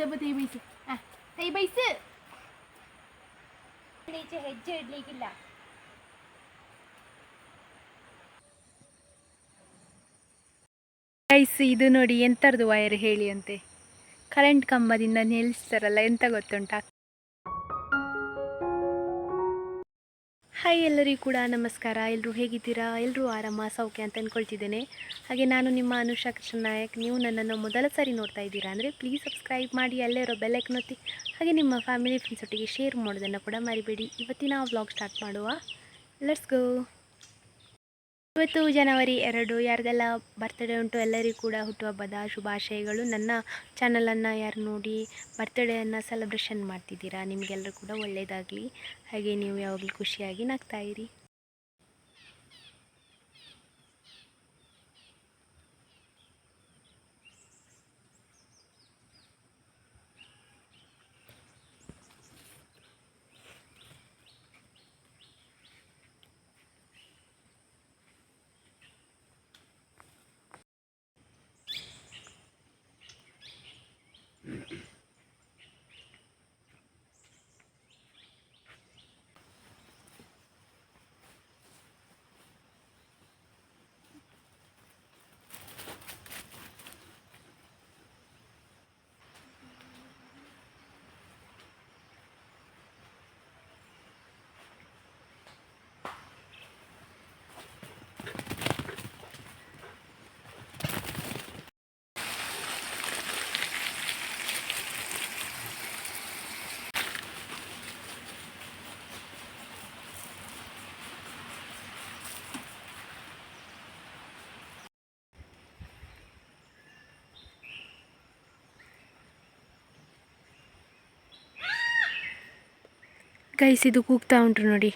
ತಪ್ಪ ತೈ ಬೈಸು ಆ ತೈ ಬೈಸು ಈಚೆ ಹೆಜ್ಜೆ ಇಡ್ಲಿಕ್ಕಿಲ್ಲ. ಗೈಸ್ ಇದು ನೋಡಿ ಎಂಥರದ್ದು ವೈರ್ ಹೇಳಿ ಅಂತೆ ಕರೆಂಟ್ ಕಂಬದಿಂದ ನಿಲ್ಲಿಸ್ತಾರಲ್ಲ ಎಂತ ಗೊತ್ತುಂಟಾ? ಹಾಯ್ ಎಲ್ಲರಿಗೂ ಕೂಡ ನಮಸ್ಕಾರ. ಎಲ್ಲರೂ ಹೇಗಿದ್ದೀರಾ? ಎಲ್ಲರೂ ಆರಾಮ, ಸೌಖ್ಯ ಅಂತ ಅಂದ್ಕೊಳ್ತಿದ್ದೇನೆ ಹಾಗೆ ನಾನು ನಿಮ್ಮ ಅನುಷಾ ಕೃಷ್ಣ ನಾಯಕ್ ನೀವು ನನ್ನನ್ನು ಮೊದಲ ಸಾರಿ ನೋಡ್ತಾ ಇದ್ದೀರಾ ಅಂದರೆ ಪ್ಲೀಸ್ ಸಬ್ಸ್ಕ್ರೈಬ್ ಮಾಡಿ, ಅಲ್ಲೇ ಇರೋ ಬೆಲ್ಲೈಕ್ ಒತ್ತಿ. ಹಾಗೆ ನಿಮ್ಮ ಫ್ಯಾಮಿಲಿ ಫ್ರೆಂಡ್ಸ್ ಒಟ್ಟಿಗೆ ಶೇರ್ ಮಾಡೋದನ್ನು ಕೂಡ ಮರಿಬೇಡಿ. ಇವತ್ತಿನ ವ್ಲಾಗ್ ಸ್ಟಾರ್ಟ್ ಮಾಡುವ. ಲೆಟ್ಸ್ ಗೋ ಇವತ್ತು ಜನವರಿ ಎರಡು ಯಾರ್ದೆಲ್ಲ ಬರ್ತ್ಡೇ ಉಂಟು ಎಲ್ಲರಿಗೂ ಕೂಡ ಹುಟ್ಟುಹಬ್ಬದ ಶುಭಾಶಯಗಳು. ನನ್ನ ಚಾನಲನ್ನು ಯಾರು ನೋಡಿ ಬರ್ತ್ಡೇಯನ್ನು ಸೆಲೆಬ್ರೇಷನ್ ಮಾಡ್ತಿದ್ದೀರಾ? ನಿಮಗೆಲ್ಲರೂ ಕೂಡ ಒಳ್ಳೆಯದಾಗಲಿ ಹಾಗೆ ನೀವು ಯಾವಾಗಲೂ ಖುಷಿಯಾಗಿ ನಗ್ತಾ ಇರಿ ಗೈಸ್ ಇದು ಕೂಗ್ತಾ ಉಂಟು ನೋಡಿ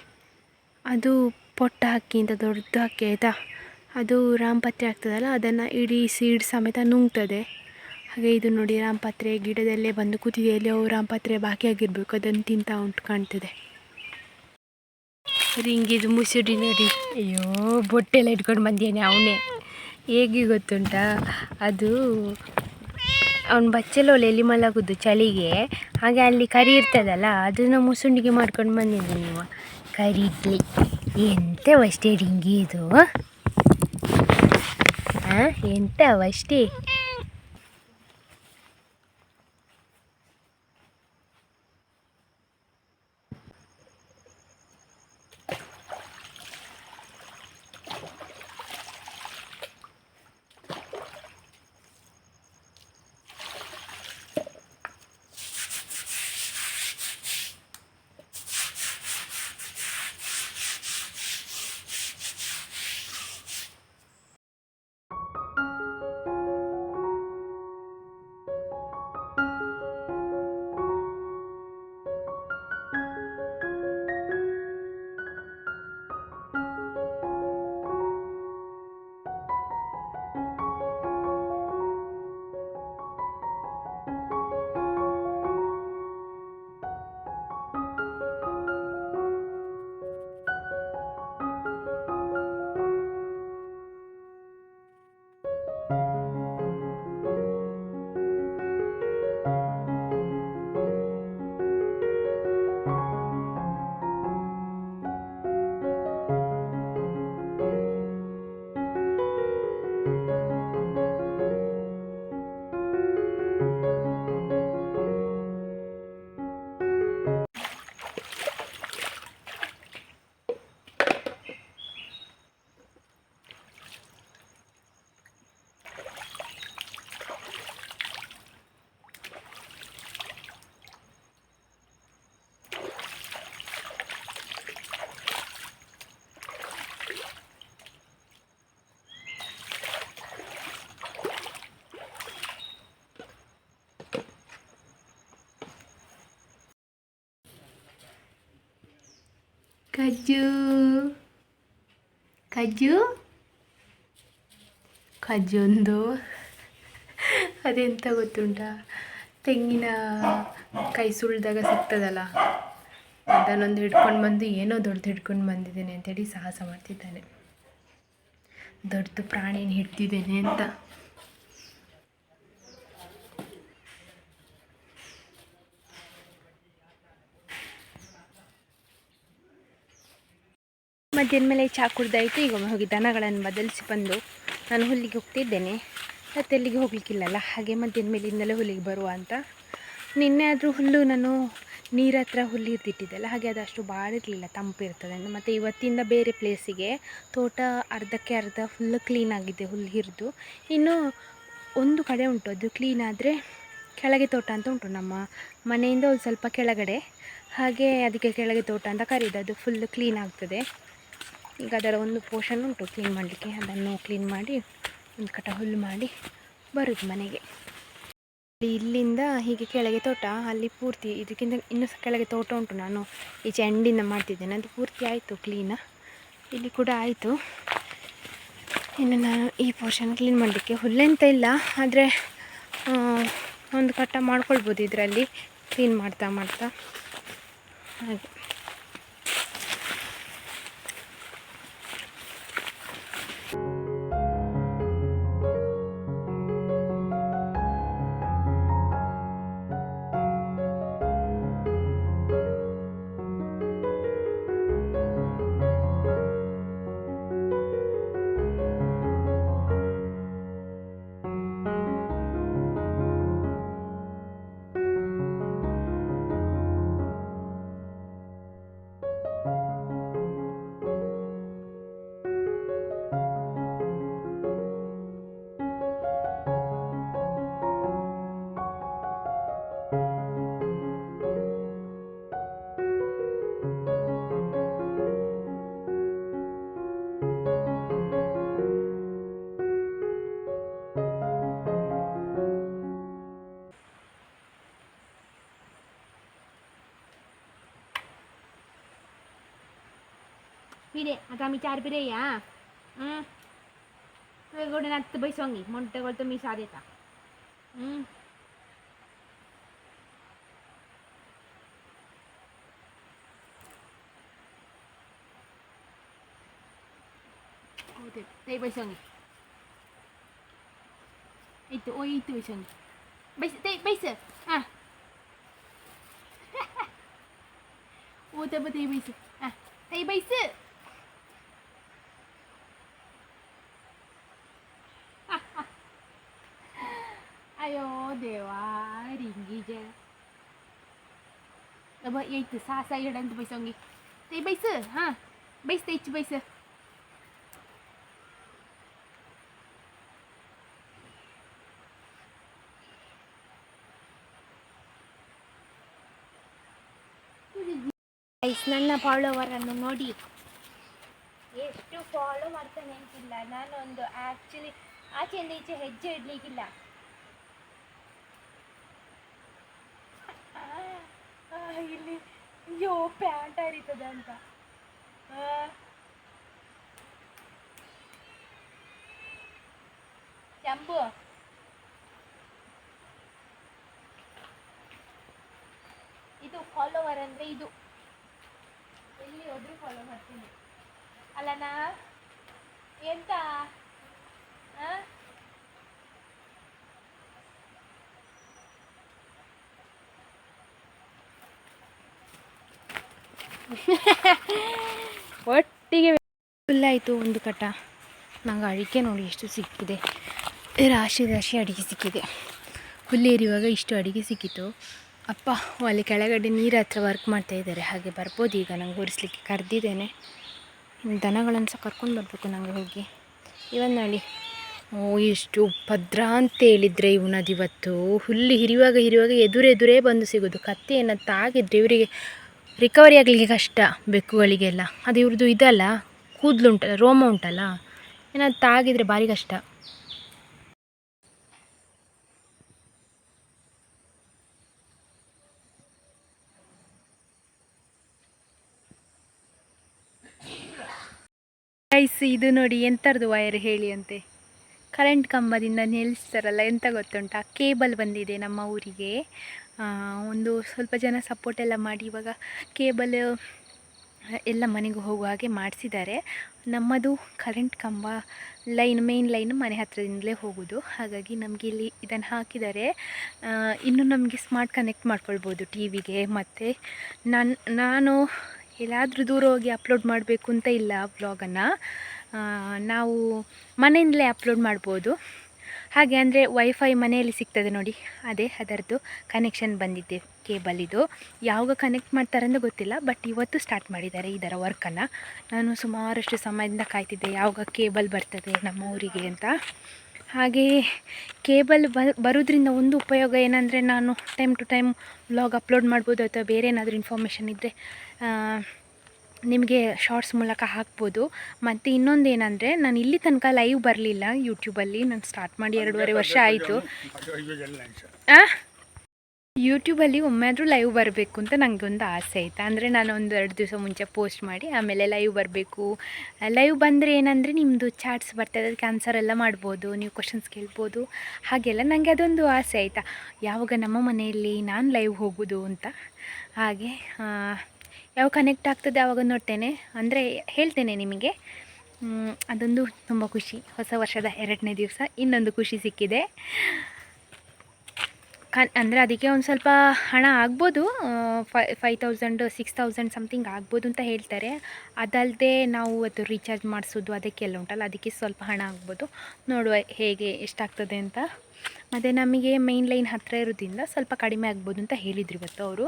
ಅದು ಪೊಟ್ಟ ಹಕ್ಕಿ ಅಂತ ದೊಡ್ಡದು ಹಕ್ಕಿ ಆಯಿತಾ ಅದು ರಾಮಪತ್ರೆ ಆಗ್ತದಲ್ಲ ಅದನ್ನು ಇಡೀ ಸೀಡ್ ಸಮೇತ ನುಂಗ್ತದೆ ಹಾಗೆ ಇದು ನೋಡಿ ರಾಮಪತ್ರೆ ಗಿಡದಲ್ಲೇ ಬಂದು ಕೂತಿದೆ ಎಲ್ಲಿ ರಾಮಪತ್ರೆ ಬಾಕಿ ಆಗಿರಬೇಕು ಅದನ್ನು ತಿಂತಾ ಉಂಟು ಕಾಣ್ತದೆ ರಿಂಗಿದು ಮುಸುಡಿ ನೋಡಿ ಅಯ್ಯೋ ಬೊಟ್ಟೆಲ್ಲ ಇಟ್ಕೊಂಡು ಬಂದೇನೆ ಅವನೇ ಹೇಗೆ ಗೊತ್ತುಂಟಾ ಅದು ಅವ್ನು ಬಚ್ಚಲೋಲೆ ಎಲ್ಲಿ ಮಲಗುದು ಚಳಿಗೆ? ಹಾಗೆ ಅಲ್ಲಿ ಕರಿ ಇರ್ತದಲ್ಲ, ಅದನ್ನು ಮುಸುಂಡಿಗೆ ಮಾಡ್ಕೊಂಡು ಬಂದಿದ್ದೆ ನೀವು. ಕರಿ ಇಡ್ಲಿ ಎಂತವಷ್ಟೇ ಡಿಂಗಿ ಇದು? ಹಾಂ ಎಂತವಷ್ಟೇ ಕಜ್ಜು ಕಜ್ಜು ಕಜ್ಜೊಂದು ಅದೆಂತ ಗೊತ್ತುಂಟ? ತೆಂಗಿನ ಕೈ ಸುಳಿದಾಗ ಸಿಗ್ತದಲ್ಲ? ಅದನ್ನೊಂದು ಹಿಡ್ಕೊಂಡು ಬಂದು ಏನೋ ದೊಡ್ಡದು ಹಿಡ್ಕೊಂಡು ಬಂದಿದ್ದೇನೆ ಅಂತೇಳಿ ಸಾಹಸ ಮಾಡ್ತಿದ್ದಾನೆ. ದೊಡ್ಡದು ಪ್ರಾಣಿನ ಹಿಡ್ದಿದ್ದೇನೆ ಅಂತ. ಮಧ್ಯಾಹ್ನ ಮೇಲೆ ಚಹಾ ಕುಡ್ದಾಯಿತು ಈಗ ಒಮ್ಮೆ ಹೋಗಿ ದನಗಳನ್ನು ಬದಲಿಸಿ ಬಂದು ನಾನು ಹುಲ್ಲಿಗೆ ಹೋಗ್ತಿದ್ದೇನೆ. ಮತ್ತು ಎಲ್ಲಿಗೆ ಹೋಗ್ಲಿಕ್ಕಿಲ್ಲಲ್ಲ? ಹಾಗೆ ಮಧ್ಯಾಹ್ನ ಮೇಲಿಂದಲೇ ಹುಲ್ಲಿಗೆ ಬರುವ ಅಂತ. ನಿನ್ನೆ ಆದರೂ ಹುಲ್ಲು ನಾನು ನೀರ ಹತ್ರ ಹುಲ್ಲು ಇರ್ತಿಟ್ಟಿದ್ದಲ್ಲ ಹಾಗೆ ಅದು ಅಷ್ಟು ಭಾಳ ಇರಲಿಲ್ಲ ತಂಪಿರ್ತದೆ ಅಂತ. ಮತ್ತು ಇವತ್ತಿಂದ ಬೇರೆ ಪ್ಲೇಸಿಗೆ ತೋಟ ಅರ್ಧಕ್ಕೆ ಅರ್ಧ ಫುಲ್ಲು ಕ್ಲೀನ್ ಆಗಿದೆ ಹುಲ್ಲು ಹಿರಿದು ಇನ್ನು ಒಂದು ಕಡೆ ಉಂಟು, ಅದು ಕ್ಲೀನ್ ಆದರೆ ಕೆಳಗೆ ತೋಟ ಅಂತ ಉಂಟು ನಮ್ಮ ಮನೆಯಿಂದ ಒಂದು ಸ್ವಲ್ಪ ಕೆಳಗಡೆ. ಹಾಗೆ ಅದಕ್ಕೆ ಕೆಳಗೆ ತೋಟ ಅಂತ ಕರೀದು, ಅದು ಫುಲ್ ಕ್ಲೀನ್ ಆಗ್ತದೆ. ಈಗ ಅದರ ಒಂದು ಪೋರ್ಷನ್ ಉಂಟು. ಕ್ಲೀನ್ ಮಾಡಲಿಕ್ಕೆ. ಅದನ್ನು ಕ್ಲೀನ್ ಮಾಡಿ, ಒಂದು ಕಟ ಹುಲ್ಲು ಮಾಡಿ ಬರೋದು ಮನೆಗೆ. ಇಲ್ಲಿಂದ ಹೀಗೆ ಕೆಳಗೆ ತೋಟ, ಅಲ್ಲಿ ಪೂರ್ತಿ ಇದಕ್ಕಿಂತ ಇನ್ನೂ ಸಹ ಕೆಳಗೆ ತೋಟ ಉಂಟು. ನಾನು ಈಚೆ ಎಂಡಿಂದ ಮಾಡ್ತಿದ್ದೇನೆ. ಅದು ಪೂರ್ತಿ ಆಯಿತು ಕ್ಲೀನ ಇಲ್ಲಿ ಕೂಡ ಆಯಿತು. ಇನ್ನು ನಾನು ಈ ಪೋರ್ಷನ್ ಕ್ಲೀನ್ ಮಾಡಲಿಕ್ಕೆ. ಹುಲ್ಲೆಂತ ಇಲ್ಲ, ಆದರೆ ಒಂದು ಕಟ್ಟ ಮಾಡ್ಕೊಳ್ಬೋದು ಇದರಲ್ಲಿ. ಕ್ಲೀನ್ ಮಾಡ್ತಾ ಮಾಡ್ತಾ. ಹಾಗೆ. ফিরে আগামী চার ফিরেই হ্যাঁ গোটে নাচতে বই সঙ্গী মনটা করতে মিশা দেতা হুম এই বই সঙ্গী এই তো ওই তো ওই সঙ্গী বেশ হ্যাঁ ও তারপর এই বেশ হ্যাঁ এই বেশ Ah, tuh bes. ಅಯ್ಯೋ ದೇವಾ ರಿಂಗಿಜೆ ಅಬ್ಬ ಏಯ್ತು ಸಾಸ ಇಡಂತ ಬೈಸಂಗಿ ತೈ ಬೈಸು ಹಾಂ ಬೈಸ್ ತೈಚು ಬೈಸು ಗೈಸ್ ನನ್ನ ಫಾಲೋವರನ್ನು ನೋಡಿ. ಎಷ್ಟು ಫಾಲೋ ಮಾಡ್ತಾನೆ ಅಂತಿಲ್ಲ ನಾನೊಂದು ಆ್ಯಕ್ಚುಲಿ ಆಚೆಯಿಂದ ಈಚೆ ಹೆಜ್ಜೆ ಇಡ್ಲಿಕ್ಕಿಲ್ಲ ಆ, ಆ, ಇಲ್ಲಿ, ಅಯ್ಯೋ, ಪ್ಯಾಂಟ್ ಹರಿತದೆ ಅಂತ. ಕೆಂಪು. ಇದು ಫಾಲೋವರ್ ಅಂದ್ರೆ ಇದು. ಎಲ್ಲಿ ಹೋದ್ರೂ ಫಾಲೋ ಮಾಡ್ತೀನಿ. ಅಲ್ಲನಾ ಎಂತ? ಆ? ಒಟ್ಟಿಗೆ ಫುಲ್ ಆಯಿತು ಒಂದು ಕಟ. ನಂಗೆ ಅಡಿಕೆ ನೋಡಿ ಎಷ್ಟು ಸಿಕ್ಕಿದೆ. ರಾಶಿ ರಾಶಿ ಅಡಿಕೆ ಸಿಕ್ಕಿದೆ. ಹುಲ್ಲೇರಿವಾಗ ಇಷ್ಟು ಅಡಿಗೆ ಸಿಕ್ಕಿತು ಅಪ್ಪ, ಅಲ್ಲಿ ಕೆಳಗಡೆ ನೀರು ಹತ್ರ ವರ್ಕ್ ಮಾಡ್ತಾ ಇದ್ದಾರೆ. ಹಾಗೆ ಬರ್ಬೋದು ಈಗ, ನಂಗೆ ಹೊರಿಸ್ಲಿಕ್ಕೆ ಕರೆದಿದ್ದೇನೆ. ದನಗಳನ್ನು ಸಹ ಕರ್ಕೊಂಡು ಬರಬೇಕು ನಂಗೆ ಹೋಗಿ. ಇವನ್ ನೋಡಿ. ಓ, ಎಷ್ಟು ಭದ್ರ ಅಂತ ಹೇಳಿದರೆ ಇವನದು ಇವತ್ತು. ಹುಲ್ಲು ಹಿರಿಯುವಾಗ ಹಿರಿಯುವಾಗ ಎದುರೆದುರೇ ಬಂದು ಸಿಗೋದು. ಕತ್ತೆ ಏನಾದ್ರು ತಾಗಿದ್ರೆ ಇವರಿಗೆ ರಿಕವರಿ ಆಗಲಿಕ್ಕೆ ಕಷ್ಟ ಬೆಕ್ಕುಗಳಿಗೆಲ್ಲ. ಅದು ಇವ್ರದ್ದು ಇದಲ್ಲ, ಕೂದಲು ಉಂಟಲ್ಲ ರೋಮ ಉಂಟಲ್ಲ, ಏನಾದ್ರು ತಾಗಿದ್ರೆ ಭಾರಿ ಕಷ್ಟ. ಐಸ್ ಇದು ನೋಡಿ ಎಂಥದ್ದು ವೈರ್ ಹೇಳಿ ಅಂತೆ. ಕರೆಂಟ್ ಕಂಬದಿಂದ ನಿಲ್ಲಿಸ್ತಾರಲ್ಲ ಎಂತ ಗೊತ್ತುಂಟಾ? ಕೇಬಲ್ ಬಂದಿದೆ ನಮ್ಮ ಊರಿಗೆ. ಒಂದು ಸ್ವಲ್ಪ ಜನ ಸಪೋರ್ಟ್ ಎಲ್ಲ ಮಾಡಿ ಇವಾಗ ಕೇಬಲ್ ಎಲ್ಲ ಮನೆಗೆ ಹೋಗುವ ಹಾಗೆ ಮಾಡಿಸಿದ್ದಾರೆ. ನಮ್ಮದು ಕರೆಂಟ್ ಕಂಬ ಲೈನ್ ಮೇನ್ ಲೈನ್ ಮನೆ ಹತ್ರದಿಂದಲೇ ಹೋಗೋದು. ಹಾಗಾಗಿ ನಮಗೆ ಇಲ್ಲಿ ಇದನ್ನು ಹಾಕಿದ್ದಾರೆ. ಇನ್ನು ನಮಗೆ ಸ್ಮಾರ್ಟ್ ಕನೆಕ್ಟ್ ಮಾಡ್ಕೊಳ್ಬೋದು ಟಿ ವಿಗೆ ಮತ್ತು ನಾನು ನಾನು ಎಲ್ಲಾದರೂ ದೂರ ಹೋಗಿ ಅಪ್ಲೋಡ್ ಮಾಡಬೇಕು ಅಂತ ಇಲ್ಲ ವ್ಲಾಗನ್ನು ನಾವು ಮನೆಯಿಂದಲೇ ಅಪ್ಲೋಡ್ ಮಾಡ್ಬೋದು. ಹಾಗೆ ಅಂದರೆ ವೈಫೈ ಮನೆಯಲ್ಲಿ ಸಿಗ್ತದೆ ನೋಡಿ. ಅದೇ ಅದರದ್ದು ಕನೆಕ್ಷನ್ ಬಂದಿದ್ದೆ ಕೇಬಲ್ ಇದು. ಯಾವಾಗ ಕನೆಕ್ಟ್ ಮಾಡ್ತಾರಂತ ಗೊತ್ತಿಲ್ಲ ಬಟ್ ಇವತ್ತು ಸ್ಟಾರ್ಟ್ ಮಾಡಿದ್ದಾರೆ ಇದರ ವರ್ಕನ್ನು ನಾನು ಸುಮಾರಷ್ಟು ಸಮಯದಿಂದ ಕಾಯ್ತಿದ್ದೆ, ಯಾವಾಗ ಕೇಬಲ್ ಬರ್ತದೆ ನಮ್ಮ ಊರಿಗೆ ಅಂತ. ಹಾಗೆ ಕೇಬಲ್ ಬ, ಬರೋದ್ರಿಂದ ಒಂದು ಉಪಯೋಗ ಏನಂದರೆ ನಾನು time to time vlog upload ಮಾಡ್ಬೋದು ಅಥವಾ ಬೇರೆ ಏನಾದರೂ ಇನ್ಫಾರ್ಮೇಷನ್ ಇದ್ದರೆ ನಿಮಗೆ ಶಾರ್ಟ್ಸ್ ಮೂಲಕ ಹಾಕ್ಬೋದು. ಮತ್ತು ಇನ್ನೊಂದು ಏನಂದರೆ ನಾನು ಇಲ್ಲಿ ತನಕ ಲೈವ್ ಬರಲಿಲ್ಲ ಯೂಟ್ಯೂಬಲ್ಲಿ ನಾನು ಸ್ಟಾರ್ಟ್ ಮಾಡಿ ಎರಡೂವರೆ ವರ್ಷ ಆಯಿತು. ಯೂಟ್ಯೂಬಲ್ಲಿ ಒಮ್ಮೆ ಆದರೂ ಲೈವ್ ಬರಬೇಕು ಅಂತ ನನಗೆ ಒಂದು ಆಸೆ ಆಯಿತು. ಅಂದರೆ ನಾನು ಒಂದು ಎರಡು ದಿವಸ ಮುಂಚೆ ಪೋಸ್ಟ್ ಮಾಡಿ ಆಮೇಲೆ ಲೈವ್ ಬರಬೇಕು. ಲೈವ್ ಬಂದರೆ ಏನಂದರೆ ನಿಮ್ಮದು ಚಾಟ್ಸ್ ಬರ್ತದೆ ಅದಕ್ಕೆ ಆನ್ಸರ್ ಎಲ್ಲ ಮಾಡ್ಬೋದು ನೀವು ಕ್ವಶನ್ಸ್ ಕೇಳ್ಬೋದು. ಹಾಗೆಲ್ಲ ನನಗೆ ಅದೊಂದು ಆಸೆ ಆಯಿತಾ. ಯಾವಾಗ ನಮ್ಮ ಮನೆಯಲ್ಲಿ ನಾನು ಲೈವ್ ಹೋಗೋದು ಅಂತ. ಹಾಗೆ ಆ, ಯಾವಾಗ ಕನೆಕ್ಟ್ ಆಗ್ತದೆ ಆವಾಗ ನೋಡ್ತೇನೆ. ಅಂದರೆ ಹೇಳ್ತೇನೆ ನಿಮಗೆ. ಅದೊಂದು ತುಂಬ ಖುಷಿ. ಹೊಸ ವರ್ಷದ ಎರಡನೇ ದಿವಸ ಇನ್ನೊಂದು ಖುಷಿ ಸಿಕ್ಕಿದೆ. ಕನ್ ಅಂದರೆ ಅದಕ್ಕೆ ಒಂದು ಸ್ವಲ್ಪ ಹಣ ಆಗ್ಬೋದು. Five five thousand six thousand something ಆಗ್ಬೋದು ಅಂತ ಹೇಳ್ತಾರೆ. ಅದಲ್ಲದೆ ನಾವು ಅದು ರೀಚಾರ್ಜ್ ಮಾಡಿಸೋದು ಅದಕ್ಕೆಲ್ಲ ಉಂಟಲ್ಲ ಅದಕ್ಕೆ ಸ್ವಲ್ಪ ಹಣ ಆಗ್ಬೋದು. ನೋಡುವ ಹೇಗೆ ಎಷ್ಟಾಗ್ತದೆ ಅಂತ. ಮತ್ತು ನಮಗೆ ಮೇನ್ ಲೈನ್ ಹತ್ತಿರ ಇರೋದ್ರಿಂದ ಸ್ವಲ್ಪ ಕಡಿಮೆ ಆಗ್ಬೋದು ಅಂತ ಹೇಳಿದ್ರು ಇವತ್ತು ಅವರು.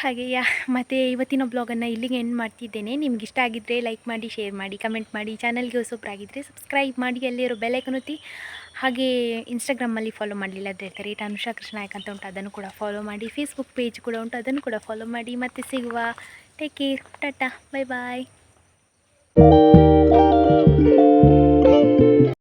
ಹಾಗೆ, ಯಾ, ಮತ್ತು ಇವತ್ತಿನ ಬ್ಲಾಗನ್ನು ಇಲ್ಲಿಗೆ ಎಂಡ್ ಮಾಡ್ತಿದ್ದೇನೆ. ನಿಮ್ಗೆ ಇಷ್ಟ ಆಗಿದ್ದರೆ ಲೈಕ್ ಮಾಡಿ ಶೇರ್ ಮಾಡಿ ಕಮೆಂಟ್ ಮಾಡಿ ಚಾನಲ್ಗೆ ಹೊಸೊಬ್ಬರಾಗಿದ್ದರೆ ಸಬ್ಸ್ಕ್ರೈಬ್ ಮಾಡಿ ಅಲ್ಲಿರೋ ಬೆಲೈಕನ್ ಒತ್ತಿ. ಹಾಗೆ ಇನ್ಸ್ಟಾಗ್ರಾಮಲ್ಲಿ ಫಾಲೋ ಮಾಡಲಿಲ್ಲ ಅದೇ ಥರ ಅನುಷಾ ಕೃಷ್ಣ ನಾಯಕ್ ಅಂತ ಉಂಟು, ಅದನ್ನು ಕೂಡ ಫಾಲೋ ಮಾಡಿ. ಫೇಸ್ಬುಕ್ ಪೇಜ್ ಕೂಡ ಉಂಟು, ಅದನ್ನು ಕೂಡ ಫಾಲೋ ಮಾಡಿ. ಮತ್ತೆ ಸಿಗುವ. Take care tata. Bye bye